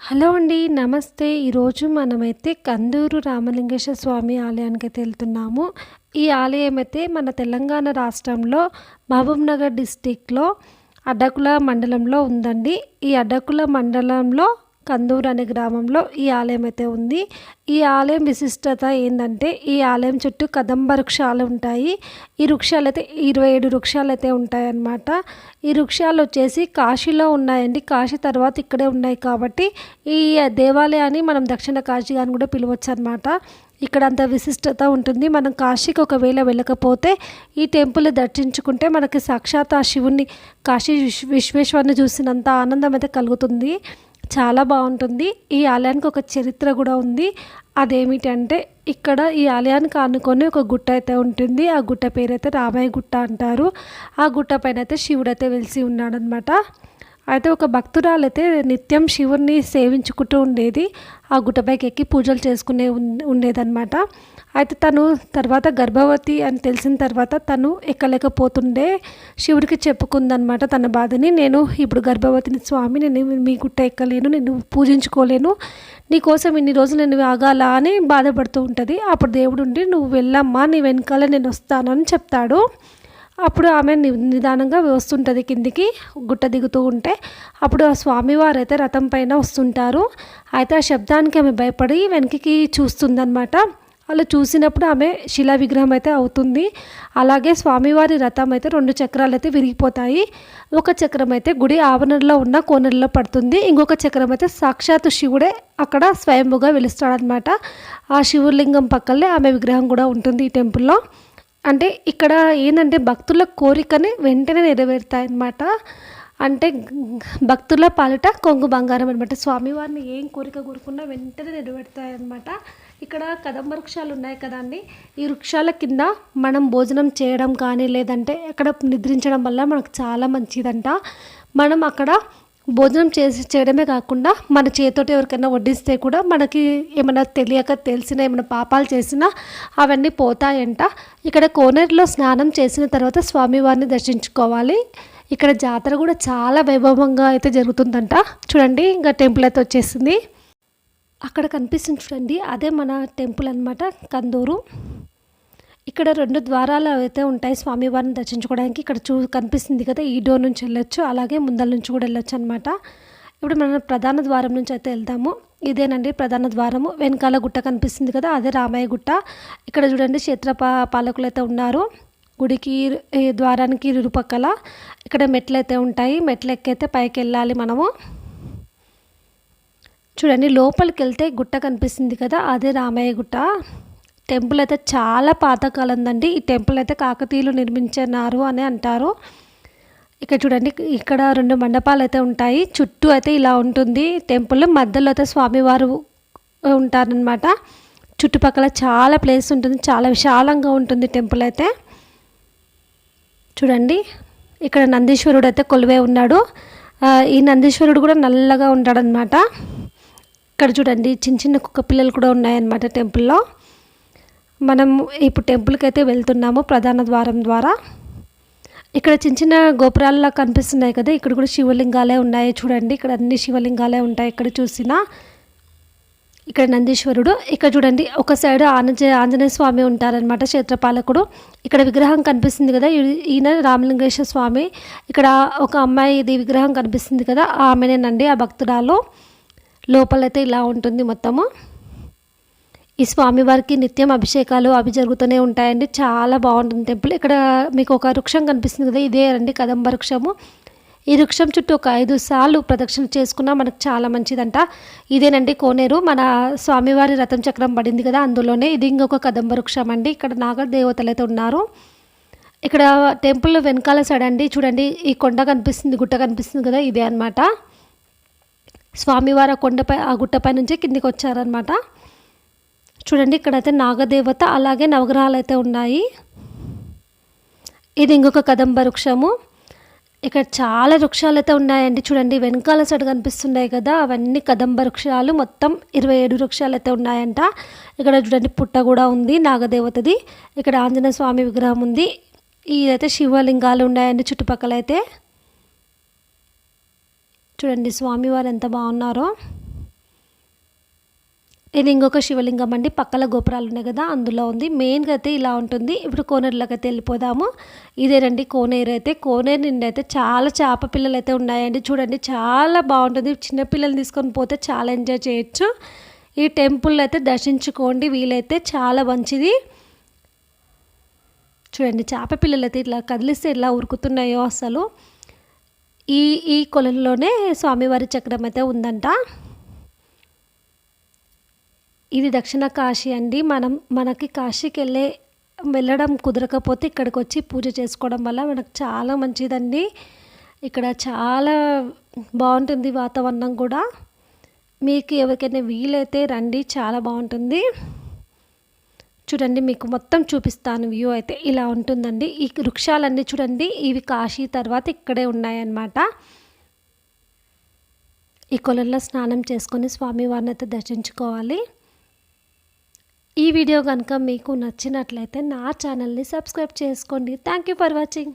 Hello అండి నమస్తే. ఈరోజు మనమైతే కందూరు రామలింగేశ్వర స్వామి ఆలయానికి అయితే వెళ్తున్నాము. ఈ ఆలయం అయితే మన తెలంగాణ రాష్ట్రంలో మహబూబ్నగర్ డిస్టిక్లో అడ్డకుల మండలంలో ఉందండి. ఈ అడ్డకుల మండలంలో కందూరు అనే గ్రామంలో ఈ ఆలయం అయితే ఉంది. ఈ ఆలయం విశిష్టత ఏంటంటే ఈ ఆలయం చుట్టూ కదంబ వృక్షాలు ఉంటాయి. ఈ వృక్షాలు అయితే ఇరవై ఏడు వృక్షాలు అయితే ఉంటాయన్నమాట. ఈ వృక్షాలు వచ్చేసి కాశీలో ఉన్నాయండి. కాశీ తర్వాత ఇక్కడే ఉన్నాయి కాబట్టి ఈ దేవాలయాన్ని మనం దక్షిణ కాశీ అని కూడా పిలవచ్చు అనమాట ఇక్కడ అంత విశిష్టత ఉంటుంది. మనం కాశీకి ఒకవేళ వెళ్ళకపోతే ఈ టెంపుల్ దర్శించుకుంటే మనకి సాక్షాత్ ఆ శివుణ్ణి కాశీ విశ్వ విశ్వేశ్వరుని చూసినంత ఆనందం అయితే కలుగుతుంది. చాలా బాగుంటుంది. ఈ ఆలయానికి ఒక చరిత్ర కూడా ఉంది. అదేమిటంటే ఇక్కడ ఈ ఆలయానికి ఆనుకొని ఒక గుట్ట అయితే ఉంటుంది. ఆ గుట్ట పేరు అయితే రామయ్య గుట్ట అంటారు. ఆ గుట్ట పైన అయితే శివుడు అయితే వెలిసి ఉన్నాడనమాట అయితే ఒక భక్తురాలైతే నిత్యం శివుణ్ణి సేవించుకుంటూ ఉండేది. ఆ గుట్టపైకి ఎక్కి పూజలు చేసుకునే ఉండేదన్నమాట. అయితే తను తర్వాత గర్భవతి అని తెలిసిన తర్వాత తను ఎక్కలేకపోతుండే. శివుడికి చెప్పుకుందనమాట తన బాధని. నేను ఇప్పుడు గర్భవతిని స్వామి నేను మీ గుట్ట ఎక్కలేను నేను పూజించుకోలేను. నీకోసం ఇన్ని రోజులు నేను ఆగాల అని బాధపడుతూ ఉంటుంది. అప్పుడు దేవుడు ఉండి నువ్వు వెళ్ళమ్మా నీ వెనకాల నేను వస్తానని చెప్తాడు. అప్పుడు ఆమె నిదానంగా వస్తుంటుంది కిందికి గుట్ట దిగుతూ ఉంటే. అప్పుడు ఆ స్వామివారు అయితే రథం పైన వస్తుంటారు. అయితే ఆ శబ్దానికి ఆమె భయపడి వెనక్కి చూస్తుందనమాట అలా చూసినప్పుడు ఆమె శిలా విగ్రహం అయితే అవుతుంది. అలాగే స్వామివారి రథం అయితే రెండు చక్రాలు అయితే విరిగిపోతాయి. ఒక చక్రం అయితే గుడి ఆవరణలో ఉన్న కోనల్లో పడుతుంది. ఇంకొక చక్రం అయితే సాక్షాత్ శివుడే అక్కడ స్వయంభుగా వెలుస్తాడనమాట ఆ శివలింగం పక్కనే ఆమె విగ్రహం కూడా ఉంటుంది ఈ టెంపుల్లో. అంటే ఇక్కడ ఏంటంటే భక్తుల కోరికని వెంటనే నెరవేరుతాయన్నమాట. అంటే భక్తుల పాలిట కొంగు బంగారం అనమాట స్వామివారిని ఏం కోరిక కోరుకున్నా వెంటనే నెరవేరుతాయన్నమాట. ఇక్కడ కదంబ వృక్షాలు ఉన్నాయి కదండి ఈ వృక్షాల కింద మనం భోజనం చేయడం కానీ లేదంటే అక్కడ నిద్రించడం వల్ల మనకు చాలా మంచిదంట. మనం అక్కడ భోజనం చేసి చేయడమే కాకుండా మన చేతితోటి ఎవరికైనా వడ్డిస్తే కూడా మనకి ఏమైనా తెలియక తెలిసిన ఏమైనా పాపాలు చేసినా అవన్నీ పోతాయంట. ఇక్కడ కోనేరులో స్నానం చేసిన తర్వాత స్వామివారిని దర్శించుకోవాలి. ఇక్కడ జాతర కూడా చాలా వైభవంగా అయితే జరుగుతుందంట. చూడండి ఇంకా టెంపుల్ అయితే వచ్చేసింది. అక్కడ కనిపిస్తుంది చూడండి అదే మన టెంపుల్ అనమాట కందూరు. ఇక్కడ రెండు ద్వారాలు అయితే ఉంటాయి స్వామివారిని దర్శించుకోవడానికి. ఇక్కడ చూ కనిపిస్తుంది కదా ఈ డోర్ నుంచి వెళ్ళొచ్చు అలాగే ముందల నుంచి కూడా వెళ్ళొచ్చు అనమాట ఇప్పుడు మనం ప్రధాన ద్వారం నుంచి అయితే వెళ్దాము. ఇదేనండి ప్రధాన ద్వారము. వెనకాల గుట్ట కనిపిస్తుంది కదా అదే రామయ్య గుట్ట. ఇక్కడ చూడండి క్షేత్ర పాలకులు అయితే ఉన్నారు. గుడికి ద్వారానికి ఇరుపక్కల ఇక్కడ మెట్లు అయితే ఉంటాయి. మెట్లు ఎక్కైతే పైకి వెళ్ళాలి మనము. చూడండి లోపలికి వెళ్తే గుట్ట కనిపిస్తుంది కదా అదే రామయ్య గుట్ట. టెంపుల్ అయితే చాలా పాతకాలందండి. ఈ టెంపుల్ అయితే కాకతీయులు నిర్మించినారు అని అంటారు. ఇక్కడ చూడండి ఇక్కడ రెండు మండపాలు అయితే ఉంటాయి. చుట్టూ అయితే ఇలా ఉంటుంది. టెంపుల్ మధ్యలో అయితే స్వామివారు ఉంటారనమాట చుట్టుపక్కల చాలా ప్లేస్ ఉంటుంది. చాలా విశాలంగా ఉంటుంది టెంపుల్ అయితే. చూడండి ఇక్కడ నందీశ్వరుడు అయితే కొలువే ఉన్నాడు. ఈ నందీశ్వరుడు కూడా నల్లగా ఉంటాడనమాట ఇక్కడ చూడండి చిన్న చిన్న కుక్క పిల్లలు కూడా ఉన్నాయన్నమాట టెంపుల్లో. మనం ఇప్పుడు టెంపుల్కి అయితే వెళ్తున్నాము ప్రధాన ద్వారం ద్వారా. ఇక్కడ చిన్న చిన్న గోపురాల్లా కనిపిస్తున్నాయి కదా ఇక్కడ కూడా శివలింగాలే ఉన్నాయి చూడండి. ఇక్కడ అన్ని శివలింగాలే ఉంటాయి ఇక్కడ చూసినా. ఇక్కడ నందీశ్వరుడు ఇక్కడ చూడండి ఒక సైడ్ ఆంజనేయ ఆంజనేయ స్వామి ఉంటారనమాట క్షేత్రపాలకుడు. ఇక్కడ విగ్రహం కనిపిస్తుంది కదా ఈయన రామలింగేశ్వర స్వామి. ఇక్కడ ఒక అమ్మాయి ఇది విగ్రహం కనిపిస్తుంది కదా ఆమెనేనండి ఆ భక్తురాలు. లోపలైతే ఇలా ఉంటుంది మొత్తము. ఈ స్వామివారికి నిత్యం అభిషేకాలు అవి జరుగుతూనే ఉంటాయండి. చాలా బాగుంటుంది టెంపుల్. ఇక్కడ మీకు ఒక వృక్షం కనిపిస్తుంది కదా ఇదే అండి కదంబ వృక్షము. ఈ వృక్షం చుట్టూ ఒక ఐదు సార్లు ప్రదక్షిణ చేసుకున్నా మనకు చాలా మంచిదంట. ఇదేనండి కోనేరు. మన స్వామివారి రథం చక్రం పడింది కదా అందులోనే. ఇది ఇంకొక కదంబ వృక్షం అండి ఇక్కడ నాగ దేవతలు అయితే ఉన్నారు. ఇక్కడ టెంపుల్ వెనకాల సైడ్ అండి. చూడండి ఈ కొండ కనిపిస్తుంది గుట్ట కనిపిస్తుంది కదా ఇదే అనమాట స్వామివారి ఆ కొండపై ఆ గుట్టపై నుంచే కిందికి వచ్చారనమాట చూడండి ఇక్కడైతే నాగదేవత అలాగే నవగ్రహాలు అయితే ఉన్నాయి. ఇది ఇంకొక కదంబ వృక్షము. ఇక్కడ చాలా వృక్షాలు అయితే ఉన్నాయండి చూడండి వెనకాల సైడ్ కనిపిస్తున్నాయి కదా అవన్నీ కదంబ వృక్షాలు. మొత్తం ఇరవై ఏడు వృక్షాలు అయితే ఉన్నాయంట. ఇక్కడ చూడండి పుట్ట కూడా ఉంది నాగదేవతది. ఇక్కడ ఆంజనేయ స్వామి విగ్రహం ఉంది. ఇదైతే శివలింగాలు ఉన్నాయండి చుట్టుపక్కల అయితే చూడండి స్వామివారు ఎంత బాగున్నారో. ఇది ఇంకొక శివలింగం అండి. పక్కల గోపురాలు ఉన్నాయి కదా అందులో ఉంది. మెయిన్గా అయితే ఇలా ఉంటుంది. ఇప్పుడు కోనేరులోకి అయితే వెళ్ళిపోదాము. ఇదేనండి కోనేరు అయితే. కోనేరు నిండి అయితే చాలా చేప పిల్లలు అయితే ఉన్నాయండి. చూడండి చాలా బాగుంటుంది. చిన్నపిల్లలు తీసుకొని పోతే చాలా ఎంజాయ్ చేయొచ్చు. ఈ టెంపుల్ అయితే దర్శించుకోండి. వీలైతే చాలా మంచిది. చూడండి చేప పిల్లలు అయితే ఇట్లా కదిలిస్తే ఇలా ఉరుకుతున్నాయో అసలు. ఈ ఈ కొలంలోనే స్వామివారి చక్రం అయితే ఉందంట. ఇది దక్షిణ కాశీ అండి. మనం మనకి కాశీకి వెళ్ళే వెళ్ళడం కుదరకపోతే ఇక్కడికి వచ్చి పూజ చేసుకోవడం వల్ల మనకు చాలా మంచిదండి. ఇక్కడ చాలా బాగుంటుంది వాతావరణం కూడా. మీకు ఎవరికైనా వీలైతే రండి చాలా బాగుంటుంది. చూడండి మీకు మొత్తం చూపిస్తాను వ్యూ అయితే ఇలా ఉంటుందండి. ఈ వృక్షాలన్నీ చూడండి ఇవి కాశీ తర్వాత ఇక్కడే ఉన్నాయన్నమాట. ఈ కొలంలో స్నానం చేసుకొని స్వామివారిని అయితే దర్శించుకోవాలి. ఈ వీడియో కనుక మీకు నచ్చినట్లయితే నా ఛానల్ని సబ్స్క్రైబ్ చేసుకోండి. Thank you for watching